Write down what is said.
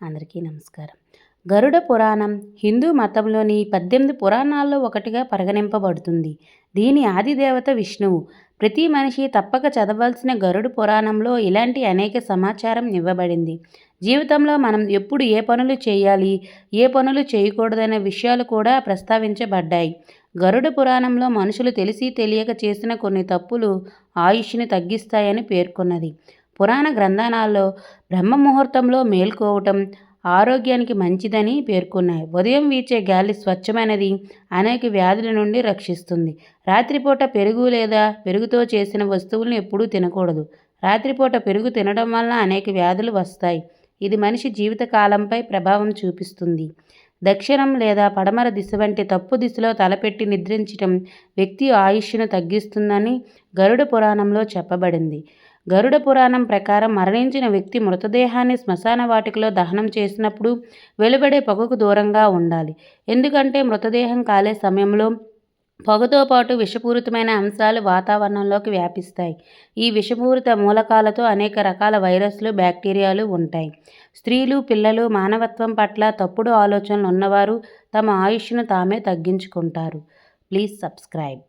అందరికీ నమస్కారం. గరుడ పురాణం హిందూ మతంలోని పద్దెనిమిది పురాణాల్లో ఒకటిగా పరిగణింపబడుతుంది. దీని ఆదిదేవత విష్ణువు. ప్రతి మనిషి తప్పక చదవాల్సిన గరుడు పురాణంలో ఇలాంటి అనేక సమాచారం ఇవ్వబడింది. జీవితంలో మనం ఎప్పుడు ఏ పనులు చేయాలి ఏ పనులు చేయకూడదనే విషయాలు కూడా ప్రస్తావించబడ్డాయి. గరుడ పురాణంలో మనుషులు తెలిసి తెలియక చేసిన కొన్ని తప్పులు ఆయుష్ని తగ్గిస్తాయని పేర్కొన్నది. పురాణ గ్రంథాలలో బ్రహ్మ ముహూర్తంలో మేల్కోవటం ఆరోగ్యానికి మంచిదని పేర్కొన్నాయి. ఉదయం వీచే గాలి స్వచ్ఛమైనది అనేక వ్యాధుల నుండి రక్షిస్తుంది. రాత్రిపూట పెరుగు లేదా పెరుగుతో చేసిన వస్తువులను ఎప్పుడూ తినకూడదు. రాత్రిపూట పెరుగు తినడం వలన అనేక వ్యాధులు వస్తాయి. ఇది మనిషి జీవితకాలంపై ప్రభావం చూపిస్తుంది. దక్షిణం లేదా పడమర దిశ వంటి తప్పు దిశలో తలపెట్టి నిద్రించటం వ్యక్తి ఆయుష్ను తగ్గిస్తుందని గరుడ పురాణంలో చెప్పబడింది. గరుడ పురాణం ప్రకారం మరణించిన వ్యక్తి మృతదేహాన్ని శ్మశాన వాటికలో దహనం చేసినప్పుడు వెలువడే పొగకు దూరంగా ఉండాలి. ఎందుకంటే మృతదేహం కాలే సమయంలో పొగతో పాటు విషపూరితమైన అంశాలు వాతావరణంలోకి వ్యాపిస్తాయి. ఈ విషపూరిత మూలకాలతో అనేక రకాల వైరస్లు బ్యాక్టీరియాలు ఉంటాయి. స్త్రీలు పిల్లలు మానవత్వం పట్ల తప్పుడు ఆలోచనలు ఉన్నవారు తమ ఆయుష్ను తామే తగ్గించుకుంటారు. Please subscribe.